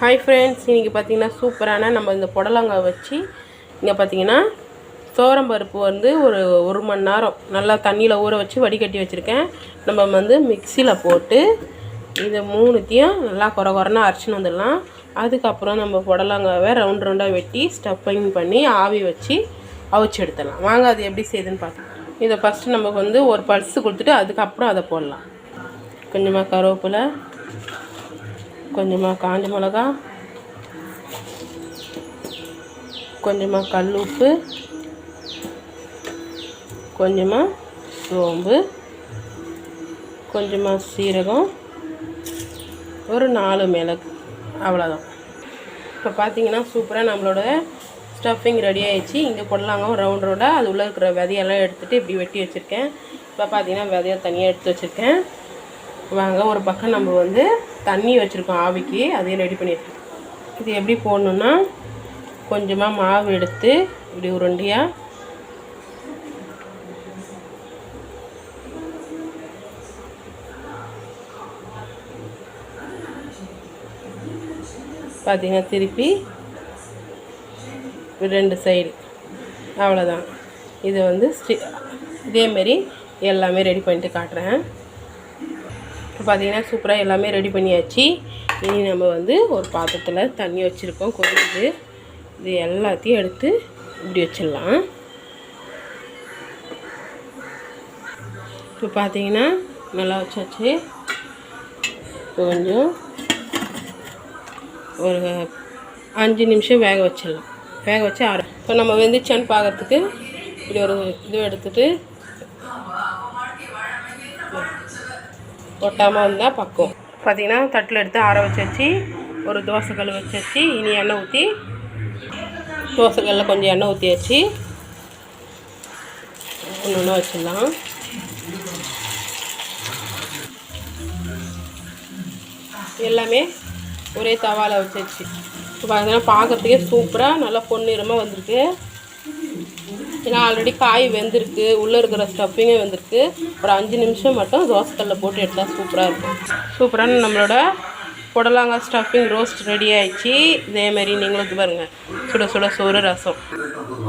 Hi friends இன்றைக்கி பார்த்தீங்கன்னா சூப்பரான நம்ம இந்த புடலங்காய் வச்சு இங்கே பார்த்தீங்கன்னா பருப்பு வந்து ஒரு ஒரு மணி நேரம் நல்லா தண்ணியில் ஊற வச்சு வடிகட்டி வச்சுருக்கேன். நம்ம வந்து மிக்சியில் போட்டு இதை மூணுத்தையும் நல்லா குறை குறைனா அரைச்சின்னு வந்துடலாம். அதுக்கப்புறம் நம்ம புடலங்காவை ரவுண்ட் ரவுண்டாக வெட்டி ஸ்டஃபிங் பண்ணி ஆவி வச்சு அவிச்சு எடுத்துடலாம். வாங்க அது எப்படி செய்யுதுன்னு பார்க்கலாம். இதை ஃபஸ்ட்டு நமக்கு வந்து ஒரு பல்ஸு கொடுத்துட்டு அதுக்கப்புறம் அதை போடலாம். கொஞ்சமாக கருவேப்பிலை கொஞ்சமாக காஞ்ச மிளகா கொஞ்சமாக கல் உப்பு கொஞ்சமாக சோம்பு கொஞ்சமாக சீரகம் ஒரு நாலு மிளகு அவ்வளோதான் இப்போ பார்த்தீங்கன்னா சூப்பராக நம்மளோட ஸ்டஃபிங் ரெடி ஆகிடுச்சு இங்கே கொடலாங்க ரவுண்ட் ரவுண்டாக அது உள்ளே இருக்கிற விதையெல்லாம் எடுத்துகிட்டு இப்படி வெட்டி வச்சுருக்கேன். இப்போ பார்த்தீங்கன்னா விதையை தனியாக எடுத்து வச்சுருக்கேன். வாங்க. ஒரு பக்கம் நம்ம வந்து தண்ணி வச்சுருக்கோம் ஆவிக்கு. அதையும் ரெடி பண்ணியிருக்கோம் இது எப்படி போடணுன்னா கொஞ்சமாக மாவு எடுத்து இப்படி உருண்டையாக பார்த்தீங்கன்னா திருப்பி ரெண்டு சைடு அவ்வளோதான் இது வந்து ஸ்டி இதேமாரி எல்லாமே ரெடி பண்ணிட்டு காட்டுறேன். இப்போ பார்த்தீங்கன்னா சூப்பராக எல்லாமே ரெடி பண்ணியாச்சு. இனி நம்ம வந்து ஒரு பாத்திரத்தில் தண்ணி வச்சுருக்கோம் கொதிக்குது. இது எல்லாத்தையும் எடுத்து இப்படி வச்சிடலாம். இப்போ பார்த்தீங்கன்னா நல்லா வச்சாச்சு. இப்போ கொஞ்சம் ஒரு அஞ்சு நிமிஷம் வேக வச்சிடலாம். வேக வச்சு ஆறு இப்போ நம்ம வெந்துச்சான்னு பார்க்கறதுக்கு இப்படி ஒரு இது எடுத்துகிட்டு ஒட்டாமல் இருந்தால் பக்கம் பார்த்தீங்கன்னா தட்டில் எடுத்து ஆற வச்சு வச்சு ஒரு தோசைக்கல் வச்சு வச்சு இனி எண்ணெய் ஊற்றி தோசைக்கல்லில் கொஞ்சம் எண்ணெய் ஊற்றி வச்சு ஒன்று ஒன்று வச்சிடலாம். எல்லாமே ஒரே தவாவில் வச்சிருச்சு இப்போ பார்த்தீங்கன்னா பார்க்குறதுக்கே சூப்பராக நல்லா பொன்னிறமாக வந்திருக்கு. ஏன்னா ஆல்ரெடி காய் வெந்திருக்கு உள்ளே இருக்கிற ஸ்டஃப்பிங்கும் வெந்திருக்கு. ஒரு அஞ்சு நிமிஷம் மட்டும் தோசைக்கல்லில் போட்டு எடுத்தால் சூப்பராக இருக்கும். சூப்பரான நம்மளோட புடலாங்காய் ஸ்டஃப்பிங் ரோஸ்ட் ரெடி ஆயிடுச்சு. இதேமாரி நீங்களும் பாருங்கள் சுட சுட சோறு ரசம்.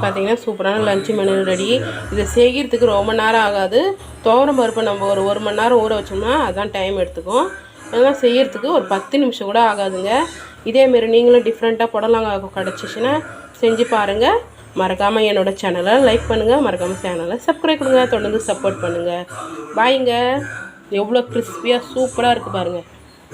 பார்த்தீங்கன்னா சூப்பரான லஞ்சு மெனு ரெடி இதை செய்கிறதுக்கு ரொம்ப நேரம் ஆகாது. துவரம் பருப்பை நம்ம ஒரு ஒரு மணி நேரம் ஊற வச்சோம்னா அதுதான் டைம் எடுத்துக்கும். அதெல்லாம் செய்கிறதுக்கு ஒரு பத்து நிமிஷம் கூட ஆகாதுங்க. இதேமாரி நீங்களும் டிஃப்ரெண்ட்டாக புடலங்காய் கிடச்சிச்சின்னா செஞ்சு பாருங்கள் மறக்காமல் என்னோடய சேனலை லைக் பண்ணுங்கள் மறக்காமல் சேனலை சப்ஸ்கிரைப் பண்ணுங்கள் தொடர்ந்து சப்போர்ட் பண்ணுங்கள் பாய்ங்க எவ்வளோ கிறிஸ்பியாக சூப்பராக இருக்குது பாருங்கள்